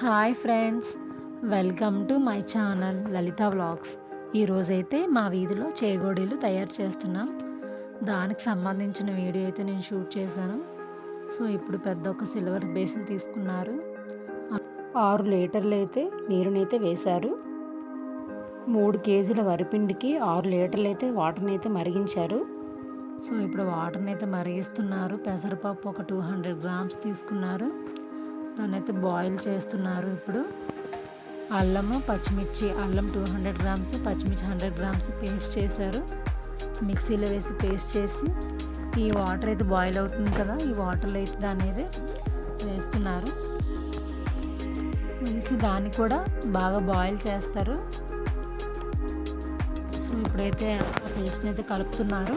Hi friends welcome to my channel Lalitha vlogs. ఈరోజైతే మా వీధిలో చేగోడీలు తయారు చేస్తున్నాం. దానికి సంబంధించిన వీడియో అయితే నేను షూట్ చేశాను. సో ఇప్పుడు పెద్ద ఒక సిల్వర్ బేసిన్ తీసుకున్నారు. ఆరు లీటర్లు అయితే నీరునైతే వేశారు. మూడు కేజీల వరిపిండికి ఆరు లీటర్లు అయితే వాటర్ని అయితే మరిగించారు. సో ఇప్పుడు వాటర్ని అయితే మరిగిస్తున్నారు. పెసరపప్పు ఒక టూ హండ్రెడ్ గ్రామ్స్ తీసుకున్నారు. దాన్ని అయితే బాయిల్ చేస్తున్నారు ఇప్పుడు. అల్లము పచ్చిమిర్చి అల్లం టూ హండ్రెడ్ గ్రామ్స్ పచ్చిమిర్చి హండ్రెడ్ గ్రామ్స్ పేస్ట్ చేశారు. మిక్సీలో వేసి పేస్ట్ చేసి ఈ వాటర్ అయితే బాయిల్ అవుతుంది కదా ఈ వాటర్లో అయితే దాని అయితే వేస్తున్నారు. వేసి దాన్ని కూడా బాగా బాయిల్ చేస్తారు. సో ఇప్పుడైతే ఆ పేస్ట్ని అయితే కలుపుతున్నారు.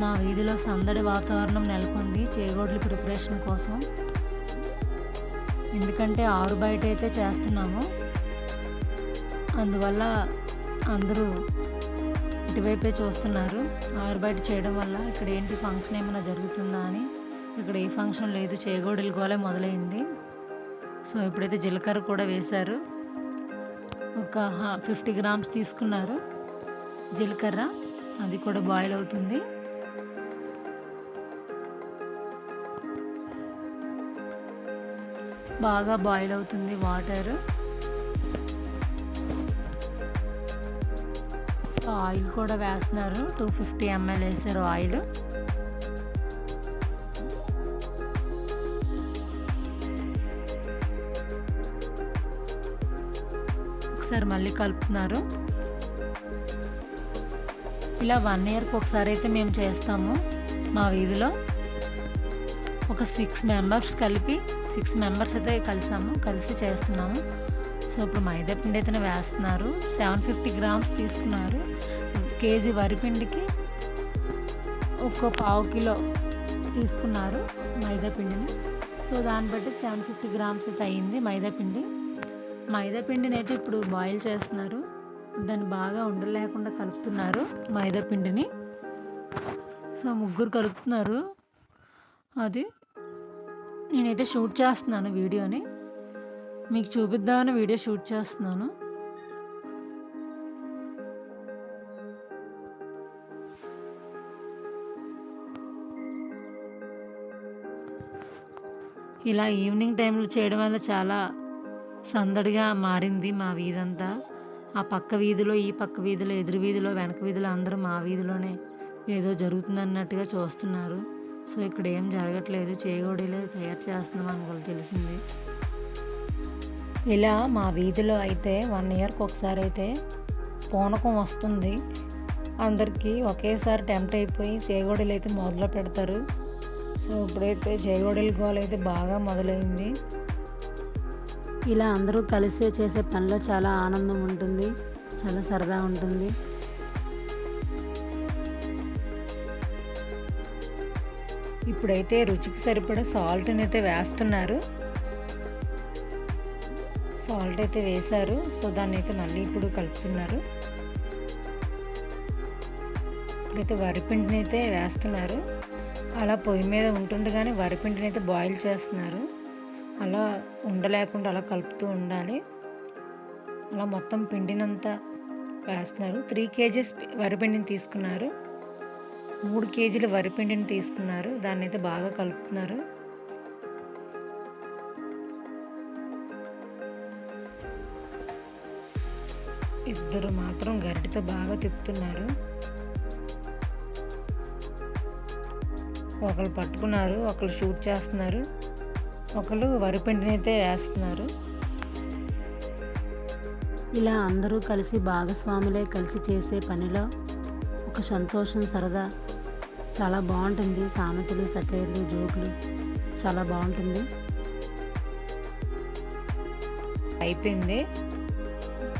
మా వీధిలో సందడి వాతావరణం నెలకొంది. చేగోడ్ల ప్రిపరేషన్ కోసం. ఎందుకంటే ఆరు బయట అయితే చేస్తున్నాము. అందువల్ల అందరూ ఇటువైపే చూస్తున్నారు. ఆరు బయట చేయడం వల్ల ఇక్కడ ఏంటి ఫంక్షన్ ఏమైనా జరుగుతుందా అని. ఇక్కడ ఏ ఫంక్షన్ లేదు. చేగోడలు గోలే మొదలైంది. సో ఇప్పుడైతే జీలకర్ర కూడా వేశారు. ఒక ఫిఫ్టీ గ్రామ్స్ తీసుకున్నారు. జీలకర్ర అది కూడా బాయిల్ అవుతుంది. బాగా బాయిల్ అవుతుంది వాటర్ సో ఆయిల్ కూడా వేస్తున్నారు. టూ ఫిఫ్టీ ఎంఎల్ వేసారు ఆయిల్ ఒకసారి మళ్ళీ కలుపుతున్నారు. ఇలా వన్ ఇయర్కి ఒకసారి అయితే మేము చేస్తాము మా వీధిలో. ఒక సిక్స్ మెంబర్స్ కలిపి సిక్స్ మెంబర్స్ అయితే కలిసాము కలిసి చేస్తున్నాము. సో ఇప్పుడు మైదా పిండి అయితే వేస్తున్నారు. సెవెన్ ఫిఫ్టీ గ్రామ్స్ తీసుకున్నారు. కేజీ వరిపిండికి ఒక పావు కిలో తీసుకున్నారు మైదా పిండిని. సో దాన్ని బట్టి సెవెన్ ఫిఫ్టీ గ్రామ్స్ అయితే అయింది మైదా పిండి. మైదా పిండిని అయితే ఇప్పుడు బాయిల్ చేస్తున్నారు. దాన్ని బాగా ఉండలేకుండా కలుపుతున్నారు మైదా పిండిని. సో ముగ్గురు కలుపుతున్నారు. అది నేనైతే షూట్ చేస్తున్నాను వీడియోని. మీకు చూపిద్దామని వీడియో షూట్ చేస్తున్నాను. ఇలా ఈవినింగ్ టైంలో చేయడం వల్ల చాలా సందడిగా మారింది మా వీధంతా. ఆ పక్క వీధిలో ఈ పక్క వీధిలో ఎదురు వీధిలో వెనక వీధిలో అందరూ మా వీధిలోనే ఏదో జరుగుతుందన్నట్టుగా చూస్తున్నారు. సో ఇక్కడ ఏం జరగట్లేదు. చేగోడీలు తయారు చేస్తున్నాం అని తెలిసింది. ఇలా మా వీధిలో అయితే వన్ ఇయర్కి ఒకసారి అయితే పూనకం వస్తుంది. అందరికీ ఒకేసారి టెంప్ట్ అయిపోయి చేగోడీలు అయితే మొదలు పెడతారు. సో ఇప్పుడైతే చేగోడీల గోల అయితే బాగా మొదలైంది. ఇలా అందరూ కలిసి చేసే పనిలో చాలా ఆనందం ఉంటుంది. చాలా సరదా ఉంటుంది. ఇప్పుడైతే రుచికి సరిపడా సాల్ట్ని అయితే వేస్తున్నారు. సాల్ట్ అయితే వేశారు. సో దాన్ని అయితే మళ్ళీ ఇప్పుడు కలుపుతున్నారు. ఇప్పుడైతే వరిపిండిని అయితే వేస్తున్నారు. అలా పొయ్యి మీద ఉంటుండగానే వరిపిండిని అయితే బాయిల్ చేస్తున్నారు. అలా ఉండలేకుండా అలా కలుపుతూ ఉండాలి. అలా మొత్తం పిండినంతా వేస్తున్నారు. త్రీ కేజీస్ వరిపిండిని తీసుకున్నారు. మూడు కేజీల వరిపిండిని తీసుకున్నారు. దాన్ని అయితే బాగా కలుపుతున్నారు. ఇద్దరు మాత్రం గరిటితో బాగా తిప్పుతున్నారు. ఒకరు పట్టుకున్నారు ఒకరు షూట్ చేస్తున్నారు. ఒకరు వరిపిండిని అయితే వేస్తున్నారు. ఇలా అందరూ కలిసి భాగస్వాములే కలిసి చేసే పనిలో ఒక సంతోషం సరదా. చాలా బాగుంటుంది. సామెతలు సటైర్లు జోకులు చాలా బాగుంటుంది. అయిపోయింది.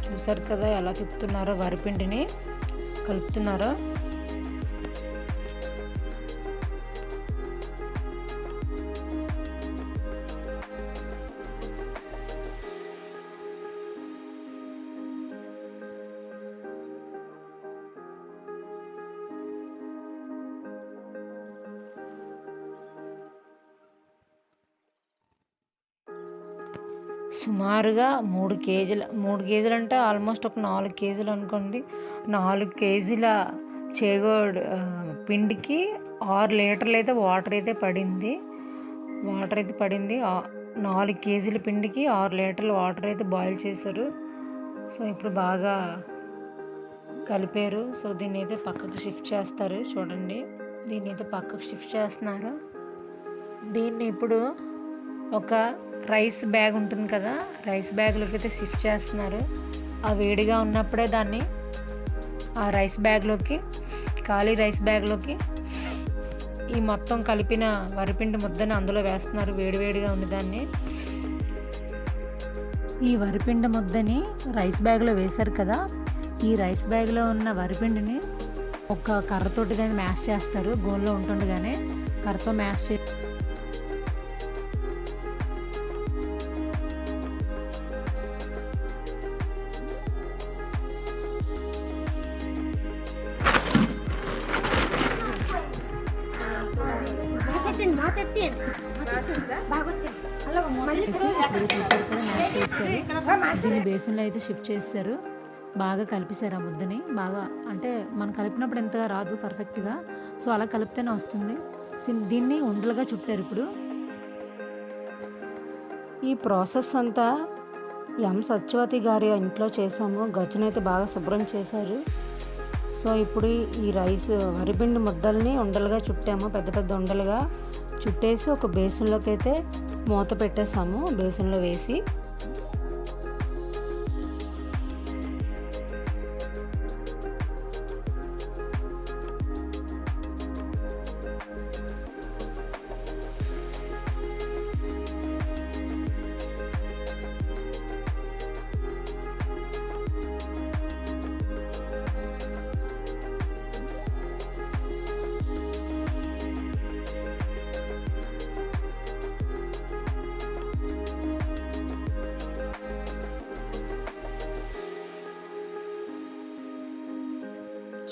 చూసారు కదా ఎలా తిప్పుతున్నారో వరిపిండిని కలుపుతున్నారో. సుమారుగా మూడు కేజీల మూడు కేజీలు అంటే ఆల్మోస్ట్ ఒక నాలుగు కేజీలు అనుకోండి. నాలుగు కేజీల చేగోడు పిండికి ఆరు లీటర్లు అయితే వాటర్ అయితే పడింది. వాటర్ అయితే పడింది. నాలుగు కేజీల పిండికి ఆరు లీటర్లు వాటర్ అయితే బాయిల్ చేశారు. సో ఇప్పుడు బాగా కలిపారు. సో దీన్ని అయితే పక్కకు షిఫ్ట్ చేస్తారు. చూడండి. దీన్ని అయితే పక్కకు షిఫ్ట్ చేస్తున్నారు. దీన్ని ఇప్పుడు ఒక రైస్ బ్యాగ్ ఉంటుంది కదా రైస్ బ్యాగ్లోకి అయితే షిఫ్ట్ చేస్తున్నారు. ఆ వేడిగా ఉన్నప్పుడే దాన్ని ఆ రైస్ బ్యాగ్లోకి ఖాళీ రైస్ బ్యాగ్లోకి ఈ మొత్తం కలిపిన వరిపిండి ముద్దని అందులో వేస్తున్నారు వేడివేడిగా ఉన్నదాన్ని. ఈ వరిపిండి ముద్దని రైస్ బ్యాగ్లో వేశారు కదా ఈ రైస్ బ్యాగ్లో ఉన్న వరిపిండిని ఒక కర్రతోటి దాన్ని మ్యాష్ చేస్తారు గోల్లో ఉంటుండగానే కర్రతో మ్యాష్ చే దీన్ని బేసిన్లో అయితే షిఫ్ట్ చేస్తారు. బాగా కలిపేశారు ఆ ముద్దని. బాగా అంటే మనం కలిపినప్పుడు ఎంతగా రాదు పర్ఫెక్ట్గా. సో అలా కలిపితేనే వస్తుంది. దీన్ని ఉండలుగా చుట్టారు ఇప్పుడు. ఈ ప్రాసెస్ అంతా ఎం సత్యవతి గారి ఇంట్లో చేసాము. గచ్చునైతే బాగా శుభ్రం చేశారు. సో ఇప్పుడు ఈ రైస్ వరిపిండి ముద్దల్ని ఉండలుగా చుట్టాము పెద్ద పెద్ద ఉండలుగా చుట్టేసి ఒక బేసిన్లోకి అయితే మూత పెట్టేసాము బేసిన్లో వేసి.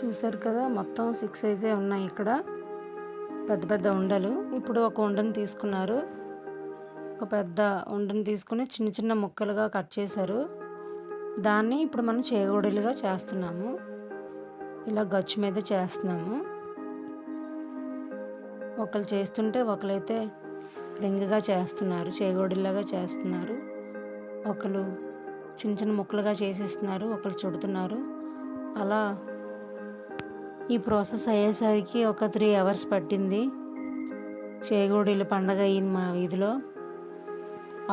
చూసారు కదా మొత్తం సిక్స్ అయితే ఉన్నాయి ఇక్కడ. పెద్ద పెద్ద ఉండలు. ఇప్పుడు ఒక ఉండని తీసుకున్నారు. ఒక పెద్ద ఉండని తీసుకుని చిన్న చిన్న ముక్కలుగా కట్ చేశారు. దాన్ని ఇప్పుడు మనం చేగోడీలుగా చేస్తున్నాము. ఇలా గచ్చు మీద చేస్తున్నాము. ఒకరు చేస్తుంటే ఒకరైతే రింగ్గా చేస్తున్నారు చేగోడీలాగా చేస్తున్నారు. ఒకరు చిన్న చిన్న ముక్కలుగా చేసేస్తున్నారు ఒకరు చుడుతున్నారు. అలా ఈ ప్రాసెస్ అయ్యేసరికి ఒక త్రీ అవర్స్ పట్టింది. చేగోడీల పండగ అయింది మా వీధిలో.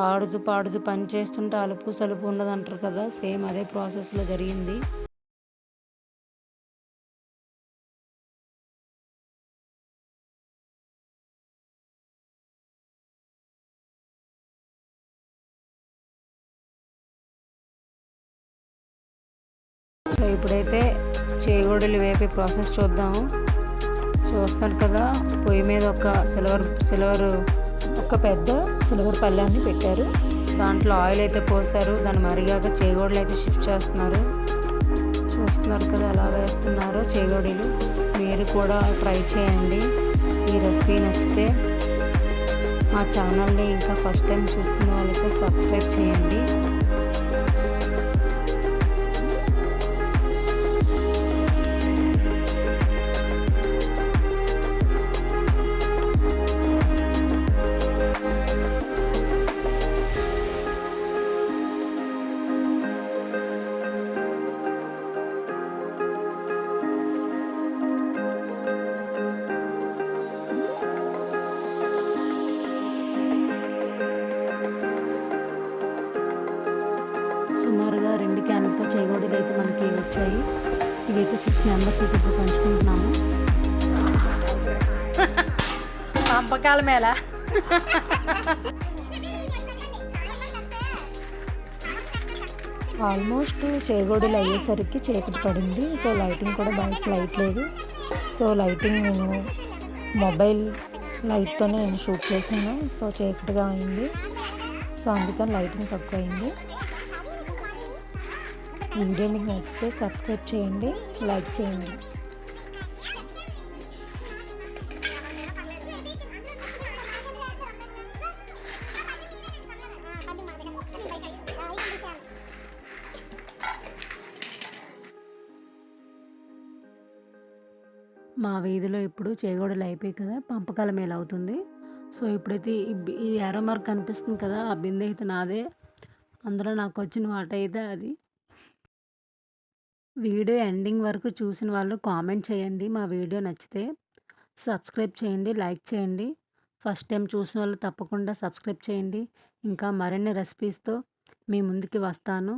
ఆడుతూ పాడుతూ పని చేస్తుంటే అలుపు సలుపు ఉండదు అంటారు కదా సేమ్ అదే ప్రాసెస్లో జరిగింది. సో ఇప్పుడైతే చేగోడీలు వేపే ప్రాసెస్ చూద్దాము చూస్తాను కదా పొయ్యి మీద ఒక సిల్వర్ సిల్వర్ ఒక పెద్ద సిల్వర్ పళ్ళాన్ని పెట్టారు. దాంట్లో ఆయిల్ అయితే పోసారు దాన్ని మరిగాక చేగోడలు అయితే షిఫ్ట్ చేస్తున్నారు. చూస్తున్నారు కదా ఎలా వేస్తున్నారో చేగోడీలు. మీరు కూడా ట్రై చేయండి. ఈ రెసిపీ నచ్చితే మా ఛానల్ని ఇంకా ఫస్ట్ టైం చూస్తున్న వాళ్ళైతే సబ్స్క్రైబ్ చేయండి. మెంబర్స్ ఇప్పుడు పంచుకుంటున్నాము. పంపకాల మేళ. ఆల్మోస్ట్ చేగోడీలు అయ్యేసరికి చీకటి పడింది. సో లైటింగ్ కూడా బయట లైట్ లేదు. సో లైటింగ్ నేను మొబైల్ లైట్తోనే నేను షూట్ చేశాను. సో చీకటిగా అయింది. సో అందుకని లైటింగ్ తక్కువ అయింది వీడియో మీకు నచ్చితే సబ్స్క్రైబ్ చేయండి లైక్ చేయండి. మా వీధిలో ఇప్పుడు చేగోడలు అయిపోయి కదా పంపకాల మేలు అవుతుంది. సో ఇప్పుడైతే ఈ ఎరో మార్క్ కనిపిస్తుంది కదా ఆ బిందె అయితే నాదే. అందులో నాకు వచ్చిన వాట అయితే అది. వీడియో ఎండింగ్ వరకు చూసిన వాళ్ళు కామెంట్ చేయండి. మా వీడియో నచ్చితే సబ్స్క్రైబ్ చేయండి లైక్ చేయండి. ఫస్ట్ టైం చూసిన వాళ్ళు తప్పకుండా సబ్స్క్రైబ్ చేయండి. ఇంకా మరిన్ని రెసిపీస్తో మీ ముందుకి వస్తాను.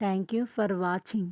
Thank you for watching